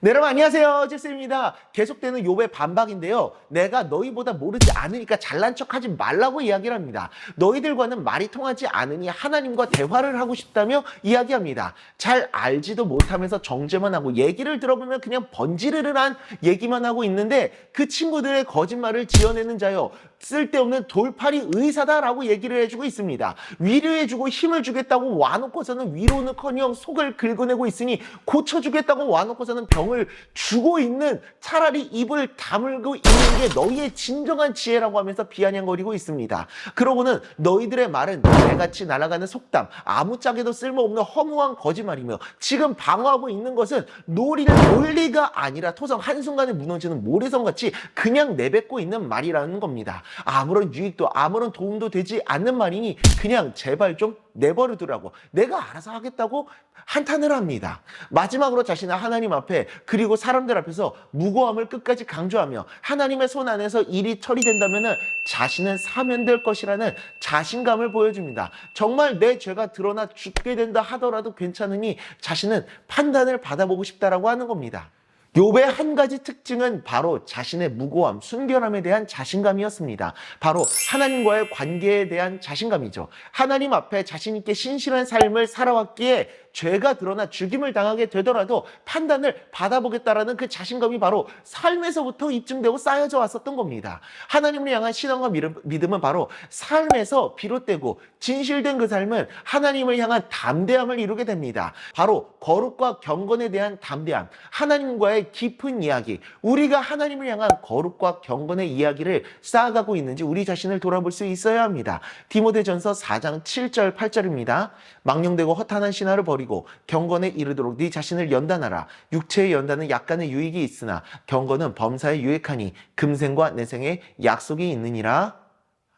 네, 여러분 안녕하세요. 제스입니다. 계속되는 욥의 반박인데요. 내가 너희보다 모르지 않으니까 잘난 척하지 말라고 이야기를 합니다. 너희들과는 말이 통하지 않으니 하나님과 대화를 하고 싶다며 이야기합니다. 잘 알지도 못하면서 정죄만 하고 얘기를 들어보면 그냥 번지르르한 얘기만 하고 있는데 그 친구들의 거짓말을 지어내는 자요. 쓸데없는 돌팔이 의사다라고 얘기를 해주고 있습니다. 위로해주고 힘을 주겠다고 와놓고서는 위로는커녕 속을 긁어내고 있으니 고쳐주겠다고 와놓고서는 병을 주고 있는 차라리 입을 다물고 있는 게 너희의 진정한 지혜라고 하면서 비아냥거리고 있습니다. 그러고는 너희들의 말은 개같이 날아가는 속담, 아무짝에도 쓸모없는 허무한 거짓말이며 지금 방어하고 있는 것은 놀이는 논리가 아니라 토성 한순간에 무너지는 모래성같이 그냥 내뱉고 있는 말이라는 겁니다. 아무런 유익도 아무런 도움도 되지 않는 말이니 그냥 제발 좀 내버려 두라고 내가 알아서 하겠다고 한탄을 합니다. 마지막으로 자신은 하나님 앞에 그리고 사람들 앞에서 무고함을 끝까지 강조하며 하나님의 손 안에서 일이 처리된다면 자신은 사면 될 것이라는 자신감을 보여줍니다. 정말 내 죄가 드러나 죽게 된다 하더라도 괜찮으니 자신은 판단을 받아보고 싶다라고 하는 겁니다. 욥의 한 가지 특징은 바로 자신의 무고함, 순결함에 대한 자신감이었습니다. 바로 하나님과의 관계에 대한 자신감이죠. 하나님 앞에 자신 있게 신실한 삶을 살아왔기에 죄가 드러나 죽임을 당하게 되더라도 판단을 받아보겠다라는 그 자신감이 바로 삶에서부터 입증되고 쌓여져 왔었던 겁니다. 하나님을 향한 신앙과 믿음은 바로 삶에서 비롯되고 진실된 그 삶은 하나님을 향한 담대함을 이루게 됩니다. 바로 거룩과 경건에 대한 담대함, 하나님과의 깊은 이야기, 우리가 하나님을 향한 거룩과 경건의 이야기를 쌓아가고 있는지 우리 자신을 돌아볼 수 있어야 합니다. 디모데전서 4장 7절 8절입니다. 망령되고 허탄한 신화를 버리고 경건에 이르도록 네 자신을 연단하라. 육체의 연단은 약간의 유익이 있으나 경건은 범사에 유익하니 금생과 내생에 약속이 있느니라.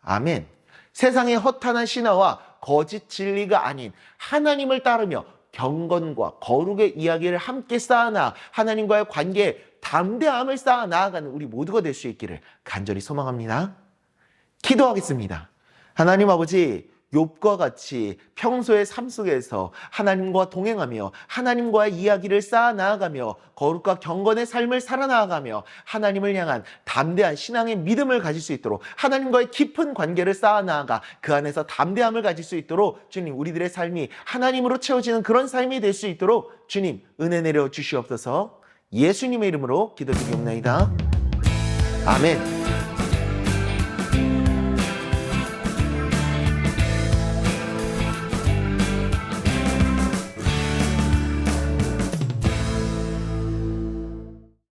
아멘. 세상의 허탄한 신화와 거짓 진리가 아닌 하나님을 따르며 경건과 거룩의 이야기를 함께 쌓아나 하나님과의 관계에 담대함을 쌓아 나아가는 우리 모두가 될 수 있기를 간절히 소망합니다. 기도하겠습니다. 하나님 아버지, 욥과 같이 평소의 삶 속에서 하나님과 동행하며 하나님과의 이야기를 쌓아 나아가며 거룩과 경건의 삶을 살아나가며 하나님을 향한 담대한 신앙의 믿음을 가질 수 있도록 하나님과의 깊은 관계를 쌓아 나아가 그 안에서 담대함을 가질 수 있도록 주님 우리들의 삶이 하나님으로 채워지는 그런 삶이 될 수 있도록 주님 은혜 내려 주시옵소서 예수님의 이름으로 기도드리옵나이다. 아멘.